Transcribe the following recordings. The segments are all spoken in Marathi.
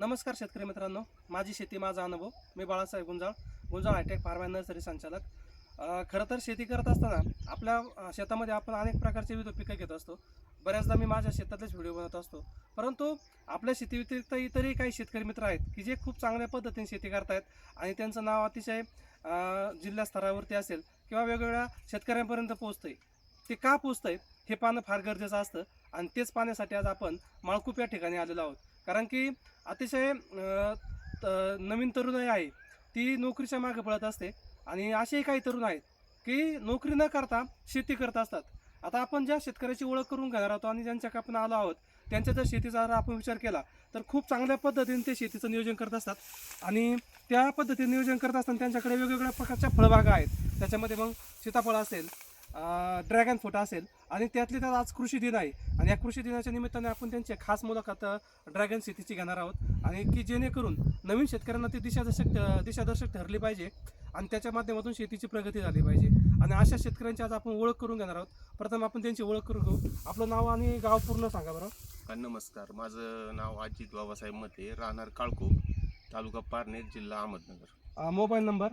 नमस्कार शेतकरी मित्रांनो. माझी शेती माझा अनुभव. मी Balasaheb Gunjal Gunjal hitech pharma nursery संचालक. खरं तर शेती करत असताना आपल्या शेतामध्ये आपण अनेक प्रकारचे विविध पिकं घेत असतो. बऱ्याचदा मी माझ्या शेतातलेच व्हिडिओ बनवत असतो. परंतु आपल्या शेती व्यतिरिक्त इतरही काही शेतकरी मित्र आहेत की जे खूप चांगल्या पद्धतीने शेती करतायत आणि त्यांचं नाव अतिशय जिल्हा स्तरावरती असेल किंवा वेगवेगळ्या शेतकऱ्यांपर्यंत पोहोचतंय ते का पोचतंय हे पाहणं फार गरजेचं असतं. आणि तेच पाहण्यासाठी आज आपण माळकूप या ठिकाणी आलेलो आहोत. कारण की अतिशय नवीन तरुणाई आहे. ती नोकरीच्या मागे पळत असते. आणि असेही काही तरुण आहेत की नोकरी न करता शेती करत असतात. आता आपण ज्या शेतकऱ्याची ओळख करून घेणार आहोत आणि ज्यांच्या आपण आलो आहोत त्यांच्या जर शेतीचा जर आपण विचार केला तर खूप चांगल्या पद्धतीने ते शेतीचं नियोजन करत असतात. आणि त्या पद्धतीने नियोजन करत असताना त्यांच्याकडे वेगवेगळ्या प्रकारच्या फळबागा आहेत. त्याच्यामध्ये मग सीताफळ असेल ड्रॅगन फ्रूट असेल. आणि त्यातले त्यात आज कृषी दिन आहे. आणि या कृषी दिनाच्या निमित्ताने आपण त्यांची खास मुलाखत ड्रॅगन शेतीची घेणार आहोत. आणि की जेणेकरून नवीन शेतकऱ्यांना ती दिशादर्शक दिशादर्शक ठरली पाहिजे आणि त्याच्या माध्यमातून शेतीची प्रगती झाली पाहिजे. आणि अशा शेतकऱ्यांची आज आपण ओळख करून घेणार आहोत. प्रथम आपण त्यांची ओळख करून घेऊ. आपलं नाव आणि गाव पूर्ण सांगा बरं. नमस्कार. माझं नाव अजित बाबासाहेब मते राहणार काळको तालुका पारनेर जिल्हा अहमदनगर. Mobile number?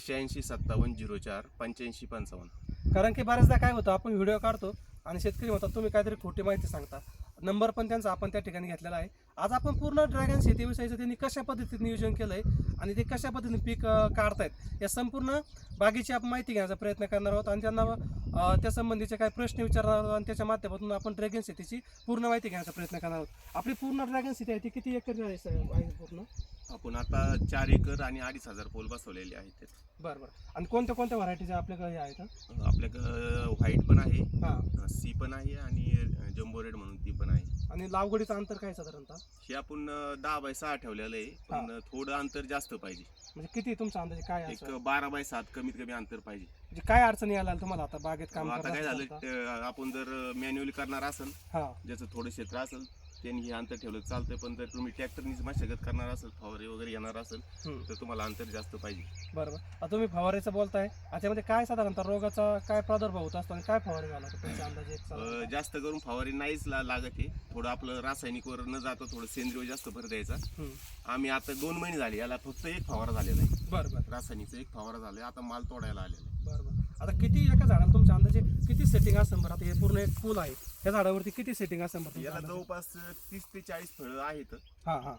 शहाऐंशी सत्तावन्न झिरो चार पंच्याऐंशी पंचावन्न. कारण की बऱ्याचदा काय होतं आपण व्हिडिओ काढतो आणि शेतकरी म्हणतात तुम्ही काहीतरी खोटी माहिती सांगता. नंबर पण त्यांचा आपण त्या ठिकाणी घेतलेला आहे. आज आपण पूर्ण ड्रॅगन शेतीविषयीचं त्यांनी कशा पद्धतीने नियोजन केलं आहे आणि ते कशा पद्धतीने पीक काढतायत या संपूर्ण बागेची आपण माहिती घेण्याचा प्रयत्न करणार आहोत आणि त्यांना त्यासंबंधीचे त्या संबंधीचे काही प्रश्न विचारणार आहोत आणि त्याच्या माध्यमातून आपण ड्रॅगन शेतीची पूर्ण माहिती घेण्याचा प्रयत्न करणार आहोत. आपली पूर्ण ड्रॅगन शेती आहे ती किती एकर आहे आहे पूर्ण? आपण आता चार एकर आणि अडीच हजार पोल बसवलेले आहेत. बरं बरं. आणि कोणत्या कोणत्या व्हरायटीच्या आपल्याकडे हे आहेत आपल्याकडं व्हाईट पण आहे हां. सी पण आहे आणि जम्बो रेड म्हणून ती पण आहे. आणि लागवडीचं अंतर काय साधारणतः? हे आपण अं, दहा बाय सहा ठेवलेलं आहे पण थोडं अंतर जास्त पाहिजे. म्हणजे किती तुमचा अंदाजे? काय आहे असं? एक बारा बाय सात कमीत कमी अंतर पाहिजे. म्हणजे काय अडचणी आल्या तुम्हाला आता बागेत काम आता करत काय झालं असताना? आपण जर मॅन्युअली करणार असेल हा. ज्याचं थोडं क्षेत्र असेल त्यांनी हे अंतर ठेवलं. चालतंय पण जर तुम्ही ट्रॅक्टरनीच मशागत करणार असेल फवारे वगैरे येणार असेल हम्म. तर तुम्हाला अंतर जास्त पाहिजे. बरोबर. आता तुम्ही फवारेचं बोलताय याच्यामध्ये काय साधारणतः रोगाचा काय प्रादुर्भाव होत असतो आणि काय फवारे घाला तुमच्या अंदाजे एक अं, साधारणतः? जास्त करून फवारी नाहीच ला- लागत आहे. थोडं आपलं रासायनिकवर न जाता थोडं सेंद्रिय जास्त भर द्यायचा. हम्म. आम्ही आता दोन महिने झाले याला फक्त एक फवारा झालेला आहे. बरं बरं. रासायनिकचा एक फवारा झाला आता माल तोडायला आलेला आहे. बरं बरं. आता किती एका झाडाला तुमच्या अंदाजे किती सेटिंग असेल बरं? आता हे पूर्ण एक पूल आहे. या झाडावरती किती सेटिंग तुमच्या याला? जवळपास तीस ते चाळीस फळं आहेत. हा हा.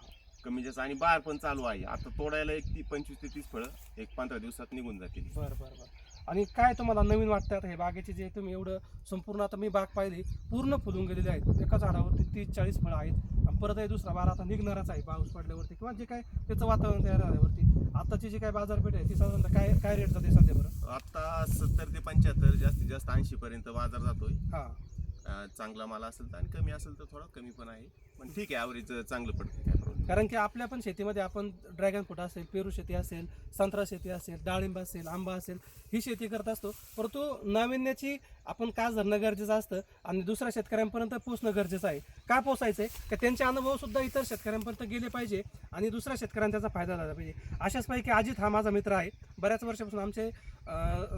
कमी जास्त आणि बार पण चालू आहे. आता तोडायला एक ती पंचवीस ते तीस फळं एक पंधरा दिवसात निघून जातील. बरं बरं बरं. आणि काय तुम्हाला नवीन वाटतं? आता हे बागेचे जे तुम्ही एवढं संपूर्ण आता मी बाग पाहिली पूर्ण फुलून गेलेले आहेत. एका झाडावरती तीस चाळीस फळं आहेत. आणि परत हे दुसरा बारा आता निघणारच आहे पाऊस पडल्यावरती. किंवा जे काय त्याचं वातावरण तयार झाल्यावरती. आताची जी काय बाजारपेठ आहे ती साधारणतः काय काय रेट जाते सध्या बरं आता सत्तर ते पंच्याहत्तर जास्तीत जास्त ऐंशी पर्यंत बाजार जातोय. हां. अं, चांगला माल असेल तर आणि कमी असेल तर थोडा कमी पण आहे. पण ठीक आहे ॲव्हरेज चांगलं पडतं काय problem कारण की आपल्या पण शेतीमध्ये आपण ड्रॅगन फ्रूट असेल पेरू शेती असेल संत्रा शेती असेल डाळिंब असेल आंबा असेल ही शेती करत असतो. परंतु नाविन्याची आपण कास धरणं गरजेचं असतं आणि दुसऱ्या शेतकऱ्यांपर्यंत पोचणं गरजेचं आहे? का पोचायचं आहे का त्यांचे अनुभव सुद्धा इतर शेतकऱ्यांपर्यंत गेले पाहिजे आणि दुसऱ्या शेतकऱ्यांना त्याचा फायदा झाला पाहिजे? अशाच पैकी अजित हा माझा मित्र आहे. बऱ्याच वर्षापासून आमचे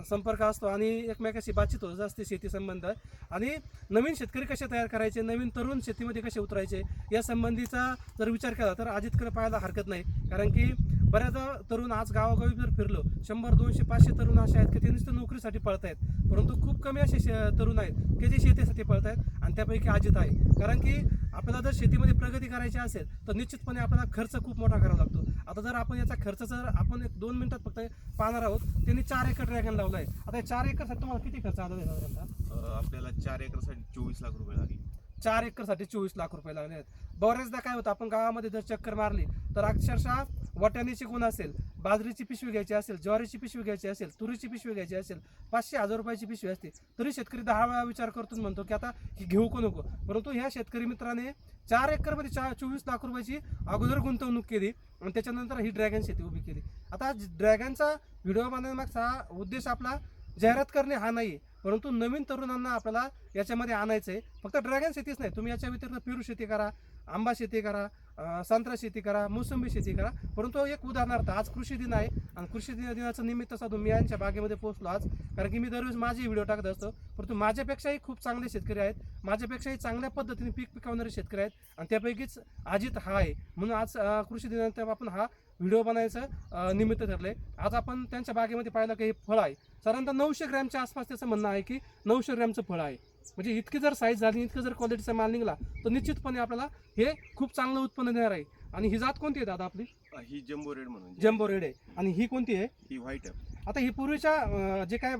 संपर्क असतो आणि एकमेकाशी बातचीत होत असते शेती संबंध. आणि नवीन शेतकरी कसे तयार करायचे नवीन तरुण शेतीमध्ये कसे उतरायचे या संबंधीचा जर विचार केला तर अजितकडे पाहायला हरकत नाही. कारण की बऱ्याचदा तरुण आज गावोगावी जर फिरलो शंभर दोनशे पाचशे तरुण असे आहेत की ते नुसतं नोकरीसाठी पळत आहेत परंतु खूप कमी असे तरुण आहेत की जे शेतीसाठी पळत आहेत आणि त्यापैकी अजित आहे. कारण की आपल्याला जर शेतीमध्ये प्रगती करायची असेल तर निश्चितपणे आपल्याला खर्च खूप मोठा करावा लागतो. आता जर आपण याचा खर्च जर आपण एक दोन मिनिटात फक्त पाहणार आहोत त्यांनी चार एकर ड्रॅगन लावला आहे आता या चार एकरसाठी तुम्हाला किती खर्च आला साधारणतः आपल्याला चार एकरसाठी चोवीस लाख रुपये लागले. चार एकरसाठी चोवीस लाख रुपये लागले आहेत. बऱ्याचदा काय होतं आपण गावामध्ये जर चक्कर मारली तर अक्षरशः वाटाण्याची गुण असेल बाजरीची पिशवी घ्यायची असेल ज्वारीची पिशवी घ्यायची असेल तुरीची पिशवी घ्यायची असेल पाचशे हजार रुपयाची पिशवी असते. तरी शेतकरी दहा वेळा विचार करतो म्हणतो की आता ही घेऊ को नको? परंतु ह्या शेतकरी मित्राने चार एकरमध्ये चार चोवीस लाख रुपयाची अगोदर गुंतवणूक केली आणि त्याच्यानंतर ही ड्रॅगन शेती उभी केली. आता ड्रॅगनचा व्हिडिओ बनवण्यामागचा उद्देश आपला जाहिरात करणे हा नाही परंतु नवीन तरुणांना आपल्याला याच्यामध्ये आणायचं आहे फक्त ड्रॅगन शेतीच नाही तुम्ही याच्या व्यतिरिक्त पेरू शेती करा आंबा शेती करा संत्रा शेती करा मोसंबी शेती करा. परंतु एक उदाहरणार्थ आज कृषी दिन आहे आणि कृषी दिन दिनाचं निमित्त साधून मी यांच्या बागेमध्ये पोहोचलो आज. कारण की मी दररोज माझे व्हिडिओ टाकत असतो. परंतु माझ्यापेक्षाही खूप चांगले शेतकरी आहेत. माझ्यापेक्षाही चांगल्या पद्धतीने पीक पिकवणारे शेतकरी आहेत. आणि त्यापैकीच अजित हा आहे. म्हणून आज कृषी दिनानंतर आपण हा व्हिडिओ बनायचं निमित्त निमित्त ठरले आज आपण त्यांच्या बागेमध्ये पाहिलं की हे फळ आहे. साधारणतः नऊशे ग्रॅमच्या आसपास त्याचं म्हणणं आहे की नऊशे ग्रॅमचं फळ आहे. म्हणजे इतकी जर साईज झाली इतकं जर क्वालिटीचा माल निघाला तर निश्चितपणे आपल्याला हे खूप चांगलं उत्पन्न देणार आहे. आणि ही जात कोणती आहे दादा आपली? ही जम्बो रेड म्हणून जम्बो रेड आहे. आणि ही कोणती आहे? ही व्हाईट आहे. आता ही पूर्वीच्या जे काय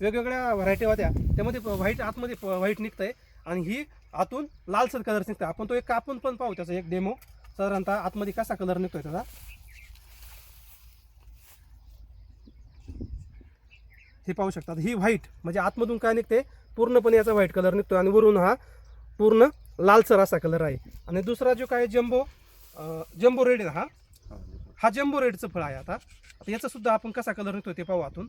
वेगवेगळ्या व्हरायटी होत्या त्यामध्ये व्हाईट आतमध्ये व्हाईट निघतंय. आणि ही आतून लालसर कलर निघतंय. आपण तो एक कापून पण पाहू त्याचा एक डेमो साधारणतः आतमध्ये कसा कलर निघतोय त्याचा? हे पाहू शकतात. ही व्हाईट म्हणजे आतमधून काय निघते पूर्णपणे याचा व्हाईट कलर निघतो आणि वरून हा पूर्ण लालसर असा कलर आहे. आणि दुसरा जो काय जम्बो जम्बो रेड हा. हा जम्बो रेडचं फळ आहे आता. आता याचा सुद्धा आपण कसा कलर निघतो ते पाहू आतून.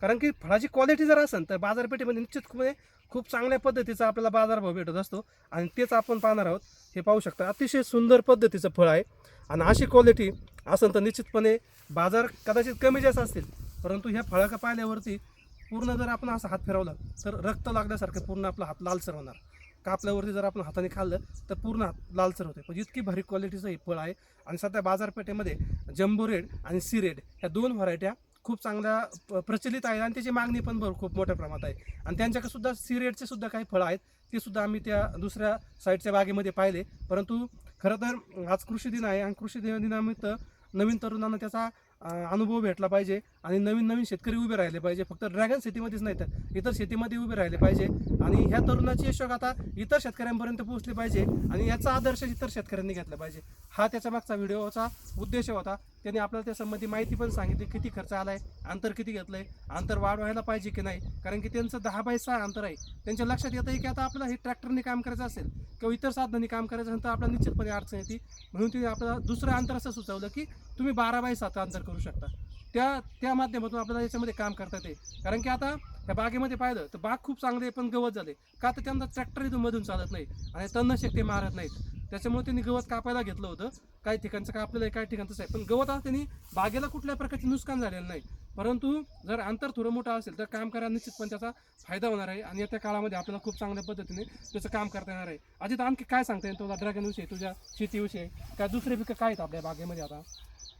कारण की फळाची क्वालिटी जर असेल तर बाजारपेठेमध्ये निश्चितपणे खूप चांगल्या पद्धतीचा आपल्याला बाजारभाव भेटत असतो. आणि तेच आपण पाहणार आहोत. हे पाहू शकता अतिशय सुंदर पद्धतीचं फळ आहे. आणि अशी क्वालिटी असेल तर निश्चितपणे बाजार कदाचित कमी जास्त असतील. परंतु ह्या फळाका पाहिल्यावरती पूर्ण जर आपण असं हात फिरवला तर रक्त लागल्यासारखं पूर्ण आपला हात लालसर होणार. कापल्यावरती जर आपण हाताने खाल्लं तर पूर्ण हात लालसर होते म्हणजे इतकी भारी क्वालिटीचं हे फळ आहे. आणि सध्या बाजारपेठेमध्ये जम्बो रेड आणि सी रेड ह्या दोन व्हरायट्या खूप चांगल्या प- प्रचलित आहे आणि त्याची मागणी पण भर खूप मोठ्या प्रमाणात आहे. आणि त्यांच्याकडे सुद्धा सी रेडचे सुद्धा काही फळं आहेत. ते सुद्धा आम्ही त्या दुसऱ्या साईडच्या बागेमध्ये पाहिले. परंतु खरं तर आज कृषी दिन आहे आणि कृषी दिन दिनानिमित्त नवीन तरुणांना त्याचा अनुभव भेटला पाहिजे आणि नवीन नवीन शेतकरी उभे राहिले पाहिजे. फक्त ड्रॅगन शेतीमध्येच नाही तर इतर शेतीमध्ये उभे राहिले पाहिजे. आणि ह्या तरुणाची यशोग आता इतर शेतकऱ्यांपर्यंत पोहोचली पाहिजे आणि याचा आदर्श इतर शेतकऱ्यांनी घेतला पाहिजे. हा त्याच्या मागचा व्हिडिओचा उद्देश होता. त्यांनी आपल्याला त्यासंबंधी माहिती पण सांगितली किती खर्च आलाय अंतर किती घेतलंय अंतर वाढवायला पाहिजे की नाही? कारण की त्यांचं दहा बाय सहा अंतर आहे. त्यांच्या लक्षात येतं की आता आपल्याला हे ट्रॅक्टरने काम करायचं असेल किंवा इतर साधनांनी काम करायचं असेल तर आपल्याला निश्चितपणे अडचण येते. म्हणून तिने आपल्याला दुसरं अंतर असं सुचवलं की तुम्ही बारा बाय सात अंतर करू शकता. त्या त्या माध्यमातून आपल्याला याच्यामध्ये काम करता येते. कारण की आता त्या बागेमध्ये पाहिलं तर बाग खूप चांगले पण गवत झाले. का तर त्यांना ट्रॅक्टर इथून मधून चालत नाही. आणि तणनाशक ते मारत नाहीत. त्याच्यामुळे त्यांनी गवत कापायला घेतलं होतं. काही ठिकाणचं कापलेलं आहे काही ठिकाणचं आहे. पण गवत आता त्यांनी बागेला कुठल्या प्रकारचे नुकसान झालेलं नाही. परंतु जर अंतर थोडं मोठं असेल तर काम करायला निश्चितपणे त्याचा फायदा होणार आहे. आणि येत्या काळामध्ये आपल्याला खूप चांगल्या पद्धतीने त्याचं काम करता येणार आहे. अजित आणखी काय सांगता येईल तुला? ड्रॅगनविषयी तुझ्या शेतीविषयी. काय दुसरे पिकं काय आहेत आपल्या बागेमध्ये आता?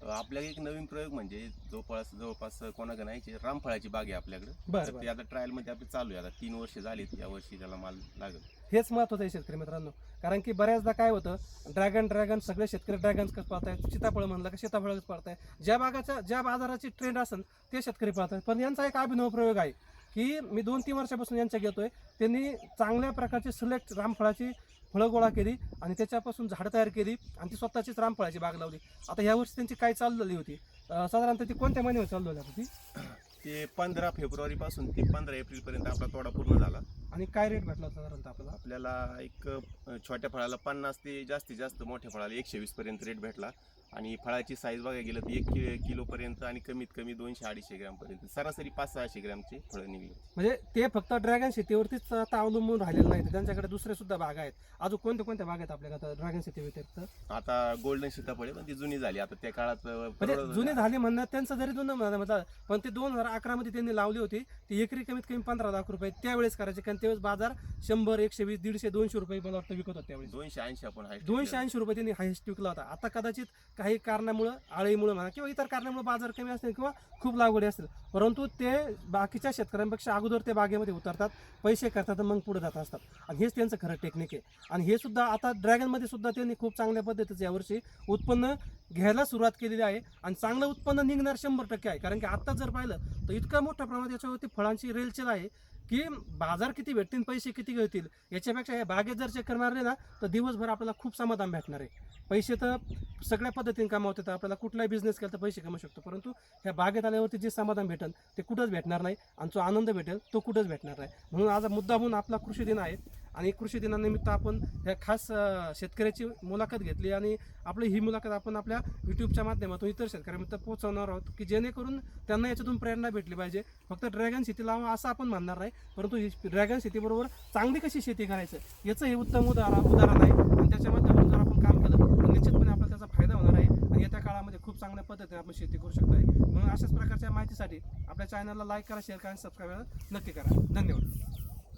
आपल्या एक नवीन प्रयोग म्हणजे जवळपास जवळपास कोणाकडे नाही रामफळाची बाग आहे आपल्याकडे. ते आता ट्रायलमध्ये आपली चालू आहे. आता तीन वर्ष झालीत या वर्षी त्याला माल लागेल हेच महत्वाचं आहे शेतकरी मित्रांनो. कारण की बऱ्याचदा काय होतं ड्रॅगन ड्रॅगन सगळे शेतकरी ड्रॅगन्स पाहतायत सीताफळ म्हणलं की सीताफळच पाहताय ज्या बागाच्या ज्या बाजाराची ट्रेंड असेल ते शेतकरी पाहतात पण यांचा एक अभिनव प्रयोग आहे की मी दोन तीन वर्षापासून यांच्या घेतोय. त्यांनी चांगल्या प्रकारची सिलेक्ट रामफळाची फळं गोळा केली आणि त्याच्यापासून झाडं तयार केली आणि ती स्वतःचीच रामफळाची बाग लावली. आता ह्या वर्षी त्यांची काय चाललेली होती? साधारणतः ती कोणत्या महिन्यावर चालू होती? ते पंधरा फेब्रुवारी पासून ते पंधरा एप्रिल पर्यंत आपला तोडा पूर्ण झाला. आणि काय रेट भेटला होता साधारणतः आपल्याला आपल्याला एक अ, छोट्या फळाला पन्नास ते जास्तीत जास्त मोठ्या फळाला एकशे वीस पर्यंत रेट भेटला. आणि फळाची साईज बघायला गेलं तर एक कि किलो पर्यंत आणि कमीत कमी दोनशे अडीचशे ग्रॅम पर्यंत. सरासरी पाच सहाशे ग्रॅमचे फळं निघले म्हणजे ते फक्त ड्रॅगन शेतीवरतीच आता अवलंबून राहिलेलं नाही. त्यांच्याकडे दुसरे सुद्धा बाग आहेत. अजून कोणत्या कोणत्या बाग आहेत आपल्याकडे ड्रॅगन शेती व्यतिरिक्त आता गोल्डन सीताफळे पण ती जुनी झाली. आता त्या काळात अ, म्हणजे परवडत जुने. झाले म्हणण्यात त्यांचं जरी जुनं म्हणा- म्हणतात पण ते दोन हजार अकरा मध्ये त्यांनी लावली होती. ती एकरी कमीत कमी पंधरा लाख रुपये त्यावेळेस करायचे कारण त्यावेळेस बाजार शंभर एकशे वीस दीडशे दोनशे रुपये मला वाटतं विकत होते त्यावेळेस दोनशे ऐंशी आपण highest दोनशे. ऐंशी रुपये त्यांनी हायस्ट विकला होता. आता कदाचित काही कारणामुळं आळीमुळे म्हणा किंवा इतर कारणामुळे बाजार कमी असतील किंवा खूप लागवडी असतील. परंतु ते बाकीच्या शेतकऱ्यांपेक्षा अगोदर ते बागेमध्ये उतरतात पैसे करतात मग पुढे जात असतात. आणि हेच त्यांचं खरं टेक्निक आहे. आणि हे सुद्धा आता ड्रॅगनमध्ये सुद्धा त्यांनी खूप चांगल्या पद्धतीचं यावर्षी उत्पन्न घ्यायला सुरुवात केलेली आहे. आणि चांगलं उत्पन्न निघणार शंभर टक्के आहे. कारण की आता जर पाहिलं तर इतकं मोठ्या प्रमाणात याच्यावरती फळांची रेलचेल आहे. की बाजार किती भेटतील पैसे किती घेतील याच्यापेक्षा हे बागेत जर चक्कर मारले ना तर दिवसभर आपल्याला खूप समाधान भेटणार आहे. पैसे तर सगळ्या पद्धतीने कमावते तर आपल्याला कुठलाही बिझनेस केला तर पैसे कमवू शकतो. परंतु ह्या बागेत आल्यावरती जे समाधान भेटेल ते कुठंच भेटणार नाही. आणि जो आनंद भेटेल तो कुठंच भेटणार नाही. म्हणून आज मुद्दा म्हणून आपला कृषी दिन आहे. आणि कृषी दिनानिमित्त आपण ह्या खास शेतकऱ्याची मुलाखत घेतली आणि आपली ही मुलाखत आपण आपल्या युट्यूबच्या माध्यमातून इतर शेतकऱ्यांपर्यंत पोहोचवणार आहोत की जेणेकरून त्यांना याच्यातून प्रेरणा भेटली पाहिजे. फक्त ड्रॅगन शेती लावा असं आपण म्हणणार नाही परंतु ही ड्रॅगन शेतीबरोबर चांगली कशी शेती करायचं याचं हे उत्तम उदाहरण उदाहरण आहे. आणि त्याच्या माध्यमातून जर आपण काम केलं तर निश्चितपणे आपल्याला त्याचा फायदा होणार आहे. आणि येत्या काळामध्ये खूप चांगल्या पद्धतीने आपण शेती करू शकतो आहे म्हणून अशाच प्रकारच्या माहितीसाठी आपल्या चॅनलला लाईक करा शेअर करा आणि सबस्क्राईब नक्की करा. धन्यवाद.